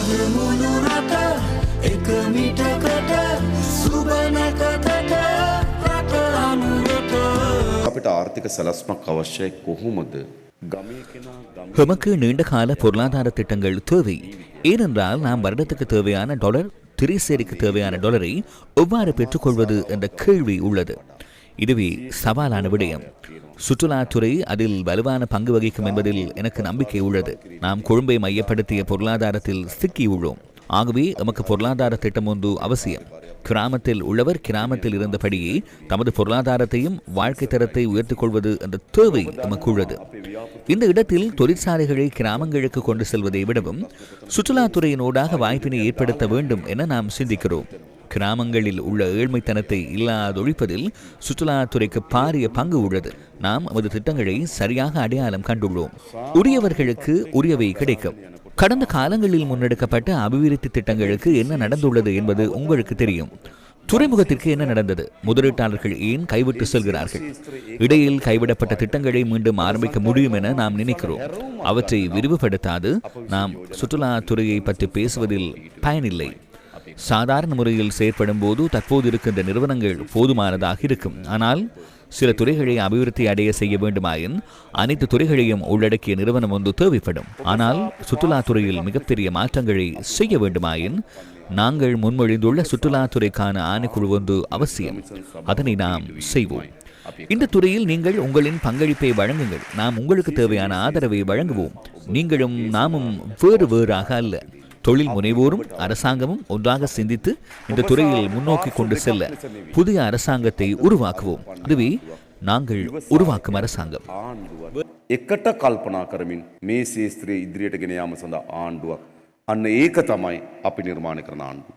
අද මුළු රට එක මිටකට සුබනැකතට රට අනුරට අපිට ආර්ථික සැලස්මක් අවශ්‍යයි කොහොමද ගමේ කෙනා ගම எமக்கு நீண்ட கால பொருளாதார திட்டங்கள் தேவை ஏனென்றால் நாம் வருடத்துக்கு தேவையான டாலர் திரைசேரிக்கு தேவையான டாலரை எவ்வாறு பெற்றுக்கொள்வது என்ற கேள்வி உள்ளது இதுவே சவாலான விடயம் சுற்றுலாத்துறை அதில் வலுவான பங்கு வகிக்கும் என்பதில் எனக்கு நம்பிக்கை உள்ளது. நாம் கொழும்பை மையப்படுத்திய பொருளாதாரத்தில் சிக்கியுள்ளோம் ஆகவே எமக்கு பொருளாதார திட்டம் ஒன்று அவசியம். கிராமத்தில் உள்ளவர் கிராமத்தில் இருந்தபடியே தமது பொருளாதாரத்தையும் வாழ்க்கை தரத்தை உயர்த்திக் கொள்வது என்ற தேவை எமக்கு உள்ளது. இந்த இடத்தில் தொழிற்சாலைகளை கிராமங்களுக்கு கொண்டு செல்வதை விடவும் சுற்றுலாத்துறையினூடாக வாய்ப்பினை ஏற்படுத்த வேண்டும் என நாம் சிந்திக்கிறோம். கிராமங்களில் உள்ள ஏழ்மைத்தனத்தை இல்லாதொழிப்பதில் சுற்றுலாத்துறைக்கு பாரிய பங்கு உள்ளது. நாம் நமது திட்டங்களை சரியாக அடையாளம் கண்டுள்ளோம். உரியவர்களுக்கு உரியவை கிடைக்கும். கடந்த காலங்களில் முன்னெடுக்கப்பட்ட அபிவிருத்தி திட்டங்களுக்கு என்ன நடந்துள்ளது என்பது உங்களுக்கு தெரியும். துறைமுகத்திற்கு என்ன நடந்தது? முதலீட்டாளர்கள் ஏன் கைவிட்டு செல்கிறார்கள்? இடையில் கைவிடப்பட்ட திட்டங்களை மீண்டும் ஆரம்பிக்க முடியும் என நாம் நினைக்கிறோம். அவற்றை விரிவுபடுத்தாது. நாம் சுற்றுலாத்துறையை பற்றி பேசுவதில் பயனில்லை. சாதாரண முறையில் செயற்படும் போது தற்போது இருக்கின்ற நிறுவனங்கள் போதுமானதாக இருக்கும். ஆனால் சில துறைகளை அபிவிருத்தி அடைய செய்ய வேண்டுமாயின் அனைத்து துறைகளையும் உள்ளடக்கிய நிறுவனம் ஒன்று தேவைப்படும். ஆனால் சுற்றுலாத்துறையில் மிகப்பெரிய மாற்றங்களை செய்ய வேண்டுமாயின் நாங்கள் முன்மொழிந்துள்ள சுற்றுலாத்துறைக்கான ஆணைக்குழு ஒன்று அவசியம். அதனை நாம் செய்வோம். இந்த துறையில் நீங்கள் உங்களின் பங்களிப்பை வழங்குங்கள். நாம் உங்களுக்கு தேவையான ஆதரவை வழங்குவோம். நீங்களும் நாமும் வேறு வேறாக அல்ல. தொழில் முனைவோரும் அரசாங்கமும் ஒன்றாக சிந்தித்து இந்த துறையில் முன்னோக்கி கொண்டு செல்ல புதிய அரசாங்கத்தை உருவாக்குவோம் அதுவே நாங்கள் உருவாக்கும் அரசாங்கம் ආණ්ඩුව එකට කල්පනා කරමින් මේ ශේස්ත්‍රයේ ඉදිරියට ගෙන යාම සඳහා ආණ්ඩුවක් අන්න ඒක තමයි අපි නිර්මාණය කරන ආණ්ඩුව.